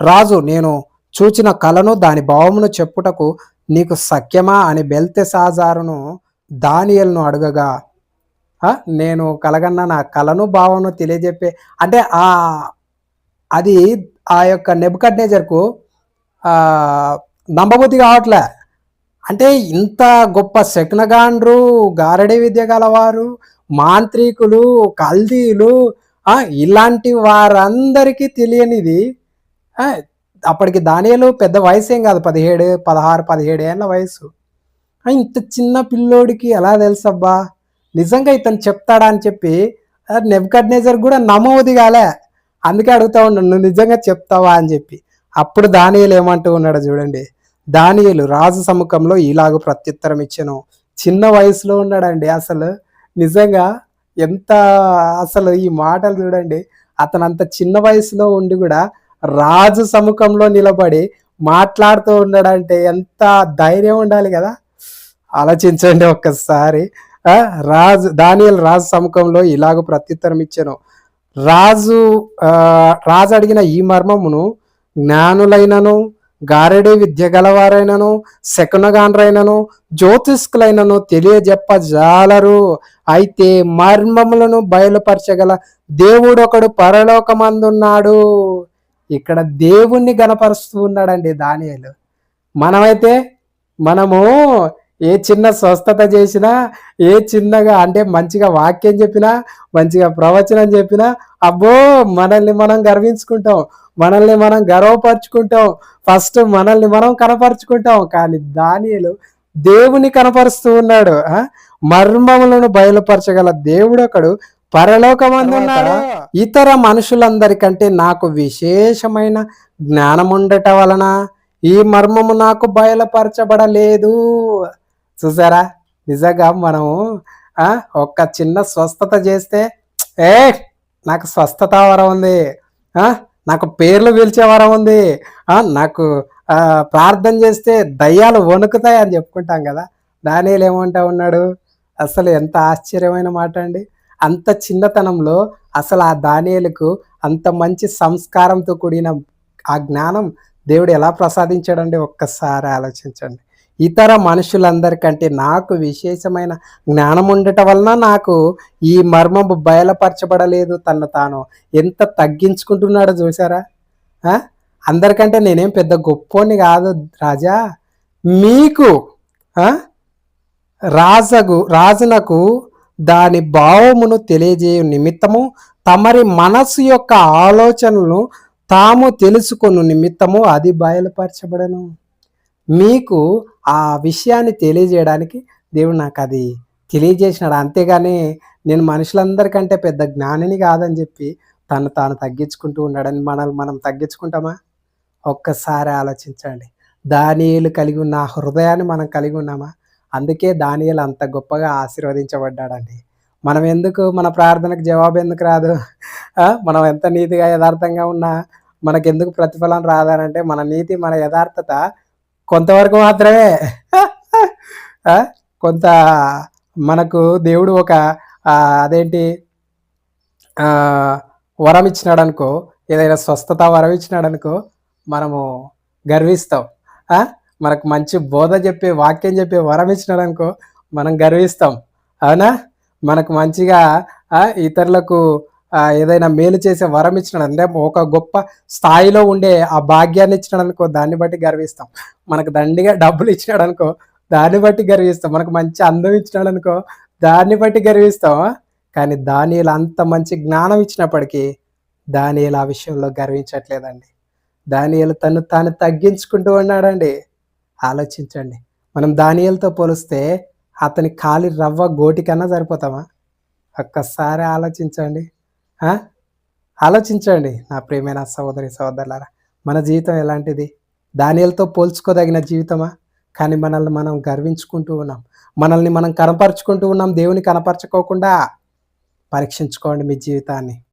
రాజు నేను చూచిన కలను దాని భావమును చెప్పుటకు నీకు సఖ్యమా అని బెల్తె సాజారును దానియల్ను అడగగా. నేను కలగన్న నా కలను భావమును తెలియజెప్పే అంటే ఆ అది ఆ యొక్క నెబుకడ్ నేజర్కు నమ్మబుద్ధి కావట్లే. అంటే ఇంత గొప్ప శకునగాండ్రు గారడి విద్య గలవారు మాంత్రికులు కల్దీలు ఇలాంటి వారందరికీ తెలియనిది అప్పటికి దానియలు పెద్ద వయసు ఏం కాదు. పదిహేడు పదహారు పదిహేడు ఏళ్ళ వయసు. ఇంత చిన్న పిల్లోడికి ఎలా తెలుసబ్బా? నిజంగా ఇతను చెప్తాడా అని చెప్పి నెబ్కడ్నేజర్ కూడా నమ్మవది కాలే. అందుకే అడుగుతా ఉన్నాడు నువ్వు నిజంగా చెప్తావా? అని చెప్పి. అప్పుడు దానియలు ఏమంటూ ఉన్నాడు చూడండి. దానియలు రాజు సముఖంలో ఇలాగ ప్రత్యుత్తరం ఇచ్చాను. చిన్న వయసులో ఉన్నాడండి అసలు. నిజంగా ఎంత అసలు ఈ మాటలు చూడండి. అతను అంత చిన్న వయసులో ఉండి కూడా రాజు సముఖంలో నిలబడి మాట్లాడుతూ ఉన్నాడంటే ఎంత ధైర్యం ఉండాలి కదా? ఆలోచించండి ఒక్కసారి. రాజు దానియల్ రాజు సముఖంలో ఇలాగ ప్రత్యుత్తరం ఇచ్చాను. రాజు రాజు అడిగిన ఈ మర్మమును జ్ఞానులైనను గారడి విద్య గలవారైనను శకునగాన్రైనను జ్యోతిష్కులైనను తెలియజెప్పజాలరు. అయితే మర్మములను బయలుపరచగల దేవుడు ఒకడు పరలోకమందున్నాడు. ఇక్కడ దేవుణ్ణి గనపరుస్తూ ఉన్నాడండి దానియలు. మనమైతే మనము ఏ చిన్న స్వస్థత చేసినా ఏ చిన్నగా అంటే మంచిగా వాక్యం చెప్పినా మంచిగా ప్రవచనం చెప్పినా అబ్బో మనల్ని మనం గర్వించుకుంటాం మనల్ని మనం గర్వపరుచుకుంటాం ఫస్ట్ మనల్ని మనం కనపరుచుకుంటాం. కానీ దానియలు దేవుని కనపరుస్తూ ఉన్నాడు. మర్మములను బయలుపరచగల దేవుడు ఒకడు పరలోకమందున్నాడు. ఇతర మనుషులందరికంటే నాకు విశేషమైన జ్ఞానం ఉండట వలన ఈ మర్మము నాకు బయలుపరచబడలేదు. చూసారా? నిజంగా మనము ఒక్క చిన్న స్వస్థత చేస్తే ఏ నాకు స్వస్థత వరం ఉంది. నాకు పేర్లు పిలిచే వరం ఉంది. ఆ, నాకు ప్రార్థన చేస్తే దయ్యాలు వణుకుతాయి అని చెప్పుకుంటాం కదా. దానిలో ఏమంటా ఉన్నాడు? అసలు ఎంత ఆశ్చర్యమైన మాట అండి అంత చిన్నతనంలో అసలు ఆ దానియలకు అంత మంచి సంస్కారంతో కూడిన ఆ జ్ఞానం దేవుడు ఎలా ప్రసాదించాడండి? ఒక్కసారి ఆలోచించండి. ఇతర మనుషులందరికంటే నాకు విశేషమైన జ్ఞానం ఉండటం వలన నాకు ఈ మర్మము బయలుపరచబడలేదు తను తాను. ఎంత తగ్గించుకుంటున్నాడో చూసారా అందరికంటే నేనేం పెద్ద గొప్పోని కాదు రాజా. మీకు రాజగు రాజునకు దాని భావమును తెలియజేయు నిమిత్తము తమరి మనసు యొక్క ఆలోచనలను తాము తెలుసుకున్న నిమిత్తము అది బయలుపరచబడను. మీకు ఆ విషయాన్ని తెలియజేయడానికి దేవుడు నాకు అది తెలియజేసినాడు. అంతేగాని నేను మనుషులందరికంటే పెద్ద జ్ఞానిని కాదని చెప్పి తను తాను తగ్గించుకుంటూ ఉన్నాడని మనల్ని మనం తగ్గించుకుంటామా? ఒక్కసారి ఆలోచించండి. దానిలు కలిగి ఉన్న హృదయాన్ని మనం కలిగి ఉన్నామా? అందుకే దానియేలు అంత గొప్పగా ఆశీర్వదించబడ్డాడండి. మనం ఎందుకు మన ప్రార్థనకు జవాబు ఎందుకు రాదు మనం ఎంత నీతిగా యథార్థంగా ఉన్నా మనకెందుకు ప్రతిఫలం రాదనంటే మన నీతి మన యథార్థత కొంతవరకు మాత్రమే. కొంత మనకు దేవుడు ఒక అదేంటి? వరం ఇచ్చినాడు అనుకో ఏదైనా స్వస్థత వరం ఇచ్చినాడు అనుకో మనము గర్విస్తాం. మనకు మంచి బోధ చెప్పే వాక్యం చెప్పే వరం ఇచ్చినాడు అనుకో మనం గర్విస్తాం. అవునా? మనకు మంచిగా ఇతరులకు ఏదైనా మేలు చేసే వరం ఇచ్చినాడు అంటే ఒక గొప్ప స్థాయిలో ఉండే ఆ భాగ్యాన్ని ఇచ్చినాడు అనుకో దాన్ని బట్టి గర్విస్తాం. మనకు దండిగా డబ్బులు ఇచ్చినాడు అనుకో దాన్ని బట్టి గర్విస్తాం. మనకు మంచి అందం ఇచ్చినాడు అనుకో దాన్ని బట్టి గర్విస్తాం. కానీ దానిలో అంత మంచి జ్ఞానం ఇచ్చినప్పటికీ దానియలు ఆ విషయంలో గర్వించట్లేదండి. దాని తను తాను తగ్గించుకుంటూ ఉన్నాడండి. ఆలోచించండి. మనం దానియలతో పోలిస్తే అతని కాలి రవ్వ గోటికన్నా సరిపోతామా? ఒక్కసారి ఆలోచించండి. ఆలోచించండి నా ప్రియమైన సహోదరి సహోదరులారా. మన జీవితం ఎలాంటిది? దానియలతో పోల్చుకోదగిన జీవితమా? కానీ మనల్ని మనం గర్వించుకుంటూ ఉన్నాం. మనల్ని మనం కనపరుచుకుంటూ ఉన్నాం. దేవుని కనపరచుకోకుండా. పరీక్షించుకోండి మీ జీవితాన్ని.